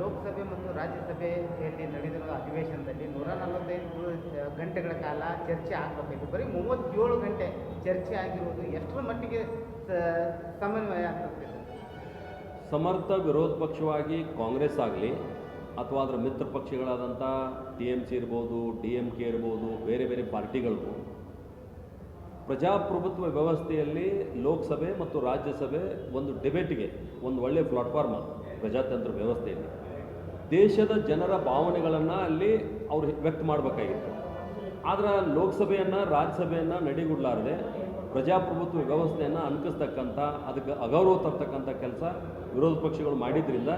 ಲೋಕಸಭೆ ಮತ್ತು ರಾಜ್ಯಸಭೆಯಲ್ಲಿ ನಡೆದಿರುವ ಅಧಿವೇಶನದಲ್ಲಿ ನೂರ ನಲವತ್ತೈದು ಗಂಟೆಗಳ ಕಾಲ ಚರ್ಚೆ ಆಗಬೇಕಾಗಿತ್ತು. ಬರೀ ಮೂವತ್ತೇಳು ಗಂಟೆ ಚರ್ಚೆ ಆಗಿರುವುದು ಎಷ್ಟರ ಮಟ್ಟಿಗೆ ಸಮನ್ವಯ ಸಮರ್ಥ ವಿರೋಧ ಪಕ್ಷವಾಗಿ ಕಾಂಗ್ರೆಸ್ ಆಗಲಿ ಅಥವಾ ಅದರ ಮಿತ್ರ ಪಕ್ಷಗಳಾದಂಥ ಟಿ ಎಂ ಸಿ ಇರ್ಬೋದು, ಡಿ ಎಂ ಕೆ ಇರ್ಬೋದು, ಬೇರೆ ಬೇರೆ ಪಾರ್ಟಿಗಳು, ಪ್ರಜಾಪ್ರಭುತ್ವ ವ್ಯವಸ್ಥೆಯಲ್ಲಿ ಲೋಕಸಭೆ ಮತ್ತು ರಾಜ್ಯಸಭೆ ಒಂದು ಡಿಬೇಟ್ಗೆ, ಒಂದು ಒಳ್ಳೆಯ ಪ್ಲಾಟ್ಫಾರ್ಮ್ ಅದು. ಪ್ರಜಾತಂತ್ರ ವ್ಯವಸ್ಥೆಯಲ್ಲಿ. ದೇಶದ ಜನರ ಭಾವನೆಗಳನ್ನು ಅಲ್ಲಿ ಅವರು ವ್ಯಕ್ತ ಮಾಡಬೇಕಾಗಿತ್ತು. ಆದರೆ ಲೋಕಸಭೆಯನ್ನು, ರಾಜ್ಯಸಭೆಯನ್ನು ನಡಿಗುಡ್ಲಾರದೆ ಪ್ರಜಾಪ್ರಭುತ್ವ ವ್ಯವಸ್ಥೆಯನ್ನು ಅನುಕರಿಸ್ತಕ್ಕಂಥ, ಅದಕ್ಕೆ ಅಗೌರವ ತರ್ತಕ್ಕಂಥ ಕೆಲಸ ವಿರೋಧ ಪಕ್ಷಗಳು ಮಾಡಿದ್ರಿಂದ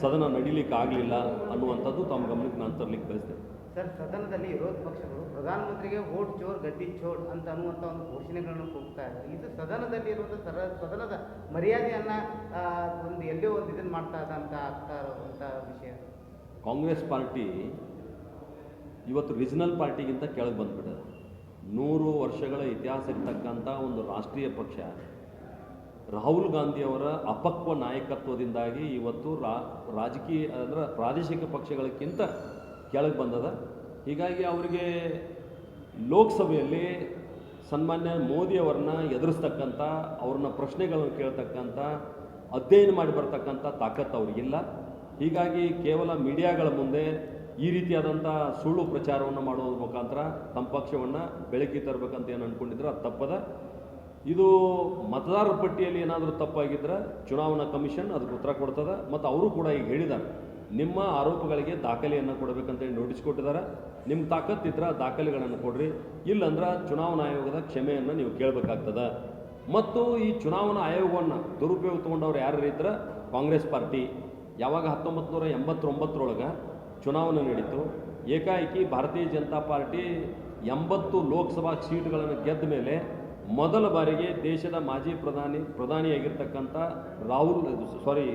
ಸದನ ನಡೀಲಿಕ್ಕೆ ಆಗಲಿಲ್ಲ ಅನ್ನುವಂಥದ್ದು ತಮ್ಮ ಗಮನಕ್ಕೆ ನಾನು ತರಲಿಕ್ಕೆ ಬಯಸ್ತೇನೆ. ಸರ್ ಸದನದಲ್ಲಿ ವಿರೋಧ ಪಕ್ಷಗಳು ಪ್ರಧಾನಮಂತ್ರಿಗೆ ಓಟ್ ಚೋರ್ ಗದ್ದಿ ಚೋರ್ ಅಂತ ಅನ್ನುವಂಥ ಒಂದು ಘೋಷಣೆಗಳನ್ನು ಕೊಡ್ತಾ ಇದ್ದಾರೆ ಇದು ಸದನದಲ್ಲಿ ಇರುವಂಥ ಸರ ಸದನದ ಮರ್ಯಾದೆಯನ್ನು ಒಂದು ಎಲ್ಲೋ ಒಂದು ಇದನ್ನು ಮಾಡ್ತಾ ಇದ್ದಂಥ ಆಗ್ತಾ ಇರುವಂಥ ವಿಷಯ. ಕಾಂಗ್ರೆಸ್ ಪಾರ್ಟಿ ಇವತ್ತು ರೀಜನಲ್ ಪಾರ್ಟಿಗಿಂತ ಕೆಳಗೆ ಬಂದ್ಬಿಟ್ಟಿದೆ. ನೂರು ವರ್ಷಗಳ ಇತಿಹಾಸ ಇರ್ತಕ್ಕಂಥ ಒಂದು ರಾಷ್ಟ್ರೀಯ ಪಕ್ಷ. ರಾಹುಲ್ ಗಾಂಧಿಯವರ ಅಪಕ್ವ ನಾಯಕತ್ವದಿಂದಾಗಿ ಇವತ್ತು ರಾಜಕೀಯ, ಅಂದ್ರೆ ಪ್ರಾದೇಶಿಕ ಪಕ್ಷಗಳಕ್ಕಿಂತ ಕೆಳಗೆ ಬಂದದ. ಹೀಗಾಗಿ ಅವರಿಗೆ ಲೋಕಸಭೆಯಲ್ಲಿ ಸನ್ಮಾನ್ಯ ಮೋದಿಯವರನ್ನ ಎದುರಿಸ್ತಕ್ಕಂಥ, ಅವ್ರನ್ನ ಪ್ರಶ್ನೆಗಳನ್ನು ಕೇಳ್ತಕ್ಕಂಥ, ಅಧ್ಯಯನ ಮಾಡಿ ಬರ್ತಕ್ಕಂಥ ತಾಕತ್ತು ಅವ್ರಿಗಿಲ್ಲ ಹೀಗಾಗಿ ಕೇವಲ ಮೀಡಿಯಾಗಳ ಮುಂದೆ ಈ ರೀತಿಯಾದಂಥ ಸುಳ್ಳು ಪ್ರಚಾರವನ್ನು ಮಾಡೋದ್ರ ಮುಖಾಂತರ ತಮ್ಮ ಪಕ್ಷವನ್ನು ಬೆಳಕಿಗೆ ತರಬೇಕಂತ ಏನು ಅಂದ್ಕೊಂಡಿದ್ರು ಅದು ತಪ್ಪದ. ಇದು ಮತದಾರರ ಪಟ್ಟಿಯಲ್ಲಿ ಏನಾದರೂ ತಪ್ಪಾಗಿದ್ದರೆ ಚುನಾವಣಾ ಕಮಿಷನ್ ಅದಕ್ಕೆ ಉತ್ತರ ಕೊಡ್ತದೆ ಮತ್ತು ಅವರು ಕೂಡ ಈಗ ಹೇಳಿದ್ದಾರೆ, ನಿಮ್ಮ ಆರೋಪಗಳಿಗೆ ದಾಖಲೆಯನ್ನು ಕೊಡಬೇಕಂತೇಳಿ ನೋಟಿಸ್ ಕೊಟ್ಟಿದ್ದಾರೆ, ನಿಮ್ಮ ತಾಕತ್ತಿದ್ರೆ ದಾಖಲೆಗಳನ್ನು ಕೊಡ್ರಿ, ಇಲ್ಲಂದ್ರೆ ಚುನಾವಣಾ ಆಯೋಗದ ಕ್ಷಮೆಯನ್ನು ನೀವು ಕೇಳಬೇಕಾಗ್ತದೆ. ಮತ್ತು ಈ ಚುನಾವಣಾ ಆಯೋಗವನ್ನು ದುರುಪಯೋಗ ತೊಗೊಂಡವ್ರು ಯಾರು ಇದ್ರೆ ಕಾಂಗ್ರೆಸ್ ಪಾರ್ಟಿ. ಯಾವಾಗ ಹತ್ತೊಂಬತ್ತು ನೂರ ಎಂಬತ್ತೊಂಬತ್ತರೊಳಗೆ ಚುನಾವಣೆ ನಡೀತು, ಏಕಾಏಕಿ ಭಾರತೀಯ ಜನತಾ ಪಾರ್ಟಿ ಎಂಬತ್ತು ಲೋಕಸಭಾ ಸೀಟ್ಗಳನ್ನು ಗೆದ್ದ ಮೇಲೆ ಮೊದಲ ಬಾರಿಗೆ ದೇಶದ ಮಾಜಿ ಪ್ರಧಾನಿ ಪ್ರಧಾನಿಯಾಗಿರ್ತಕ್ಕಂಥ ರಾಹುಲ್ ಸಾರಿ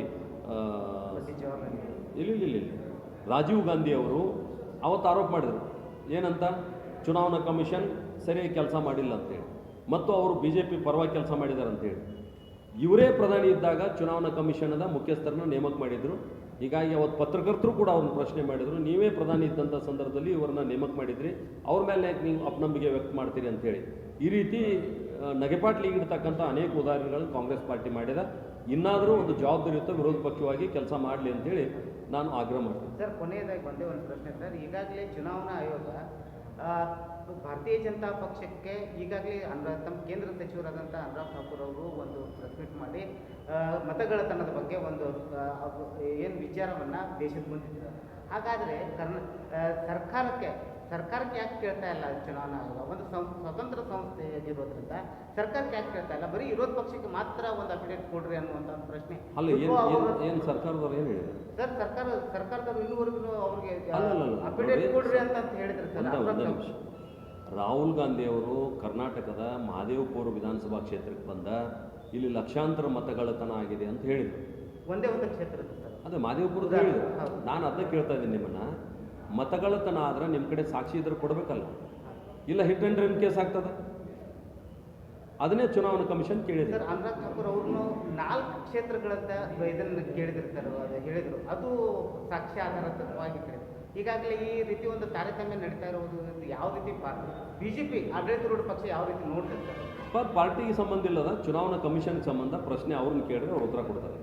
ಇಲ್ಲಿ, ಇಲ್ಲ. ರಾಜೀವ್ ಗಾಂಧಿ ಅವರು ಅವತ್ತು ಆರೋಪ ಮಾಡಿದರು. ಏನಂತ? ಚುನಾವಣಾ ಕಮಿಷನ್ ಸರಿಯಾಗಿ ಕೆಲಸ ಮಾಡಿಲ್ಲ ಅಂತೇಳಿ ಮತ್ತು ಅವರು ಬಿ ಜೆ ಪಿ ಪರವಾಗಿ ಕೆಲಸ ಮಾಡಿದ್ದಾರೆ ಅಂತೇಳಿ ಇವರೇ ಪ್ರಧಾನಿ ಇದ್ದಾಗ ಚುನಾವಣಾ ಕಮಿಷನದ ಮುಖ್ಯಸ್ಥರನ್ನ ನೇಮಕ ಮಾಡಿದರು. ಹೀಗಾಗಿ ಅವತ್ತು ಪತ್ರಕರ್ತರು ಕೂಡ ಅವ್ರನ್ನ ಪ್ರಶ್ನೆ ಮಾಡಿದರು. ನೀವೇ ಪ್ರಧಾನಿ ಇದ್ದಂಥ ಸಂದರ್ಭದಲ್ಲಿ ಇವರನ್ನ ನೇಮಕ ಮಾಡಿದ್ರಿ. ಅವ್ರ ಮೇಲೆ ನೀವು ಅಪನಂಬಿಕೆ ವ್ಯಕ್ತ ಮಾಡ್ತೀರಿ ಅಂತೇಳಿ ಈ ರೀತಿ ನಗೆಪಾಟ್ಲಿ ನಗೆಪಾಟ್ಲಿಗಿಡ್ತಕ್ಕಂಥ ಅನೇಕ ಉದಾಹರಣೆಗಳನ್ನು ಕಾಂಗ್ರೆಸ್ ಪಾರ್ಟಿ ಮಾಡಿದ. ಇನ್ನಾದರೂ ಒಂದು ಜವಾಬ್ದಾರಿಯುತ ವಿರೋಧ ಪಕ್ಷವಾಗಿ ಕೆಲಸ ಮಾಡಲಿ ಅಂತೇಳಿ ನಾನು ಆಗ್ರಹ ಮಾಡ್ತೀನಿ. ಸರ್, ಕೊನೆಯದಾಗಿ ಬಂದೇ ಒಂದು ಪ್ರಶ್ನೆ ಸರ್. ಈಗಾಗಲೇ ಚುನಾವಣಾ ಆಯೋಗ ಭಾರತೀಯ ಜನತಾ ಪಕ್ಷಕ್ಕೆ ಈಗಾಗಲೇ ಅನುರಾಗ್ ತಮ್ಮ ಕೇಂದ್ರ ಸಚಿವರಾದಂಥ ಅನುರಾಗ್ ಠಾಕೂರ್ ಅವರು ಒಂದು ಪ್ರೆಸ್ ಮೀಟ್ ಮಾಡಿ ಮತಗಳತನದ ಬಗ್ಗೆ ಒಂದು ಏನು ವಿಚಾರವನ್ನು ದೇಶಕ್ಕೆ ಮುಂದಿಟ್ಟಿದ್ದಾರೆ ಹಾಗಾದರೆ ಕರ್ನ ಸರ್ಕಾರಕ್ಕೆ ಸರ್ಕಾರಕ್ಕೆ ಯಾಕೆ ಕೇಳ್ತಾ ಇಲ್ಲ ಚುನಾವಣಾ ಆಯೋಗ? ಒಂದು ಸಂ- ಸ್ವತಂತ್ರ ಸಂಸ್ಥೆಯಾಗಿರೋದ್ರಿಂದ ಸರ್ಕಾರಕ್ಕೆ ಯಾಕೆ ಕೇಳ್ತಾ ಇಲ್ಲ? ಬರೀ ವಿರೋಧ ಪಕ್ಷಕ್ಕೆ ಮಾತ್ರ ಒಂದು ಅಪ್ಡೇಟ್ ಕೊಡ್ರಿ ಅನ್ನುವಂಥ ಒಂದು ಪ್ರಶ್ನೆ. ಅಲ್ಲ ಏನು ಸರ್ಕಾರದವ್ರು ಏನು ಹೇಳಿದ್ರು? ಸರ್ ಸರ್ಕಾರ ಸರ್ಕಾರದವ್ರು ಇನ್ನೂವರೆಗೂ ಅವ್ರಿಗೆ. ಅಪ್ಡೇಟ್ ಕೊಡ್ರಿ ಅಂತ ಹೇಳಿದ್ರು. ಒಂದೇ ಒಂದೇ ನಿಮಿಷ. ರಾಹುಲ್ ಗಾಂಧಿ ಅವರು ಕರ್ನಾಟಕದ ಮಹಾದೇವಪುರ ವಿಧಾನಸಭಾ ಕ್ಷೇತ್ರಕ್ಕೆ ಬಂದ ಇಲ್ಲಿ ಲಕ್ಷಾಂತರ ಮತಗಳತನ ಆಗಿದೆ ಅಂತ ಹೇಳಿದರು. ಒಂದೇ ಒಂದು ಕ್ಷೇತ್ರದ ಸರ್ ಅದೇ ಮಹಾದೇವಪುರದ ಹೌದು. ಹೇಳಿದ್ರು. ನಾನು ಅದನ್ನ ಕೇಳ್ತಾ ಇದ್ದೀನಿ ನಿಮ್ಮನ್ನ. ಮತಗಳತನ ಆದ್ರೆ ನಿಮ್ಮ ಕಡೆ ಸಾಕ್ಷಿ ಇದ್ರೆ ಕೊಡಬೇಕಲ್ಲ. ಇಲ್ಲ ಹಿಟ್ ಅಂಡ್ ರನ್ ಕೇಸ್ ಆಗ್ತದ? ಅದನ್ನೇ ಚುನಾವಣಾ ಕಮಿಷನ್ ಕೇಳಿದೆ. ಸರ್ ಅನುರಾಗ್ ಠಾಕೂರ್ ಅವ್ರನ್ನು ನಾಲ್ಕು ಕ್ಷೇತ್ರಗಳಂತ ಇದನ್ನು ಕೇಳಿದ್ರು ಸರ್ ಅದು ಹೇಳಿದರು. ಅದು ಸಾಕ್ಷ್ಯ ಆಧಾರಿತವಾಗಿ ಕೇಳಿದ್ರು. ಈಗಾಗಲೇ ಈ ರೀತಿ ಒಂದು ತಾರತಮ್ಯ ನಡೀತಾ ಇರುವುದು ಯಾವ ರೀತಿ ಬಿ ಜೆ ಪಿ ಪಕ್ಷ ಯಾವ ರೀತಿ ನೋಡ್ತಿರ್ತಾರೆ? ಪಾರ್ಟಿಗೆ ಸಂಬಂಧ ಇಲ್ಲದ ಚುನಾವಣಾ ಕಮಿಷನ್ಗೆ ಸಂಬಂಧ ಪ್ರಶ್ನೆ ಅವ್ರನ್ನ ಕೇಳಿದ್ರೆ ಅವ್ರು ಉತ್ತರ ಕೊಡ್ತಾರೆ.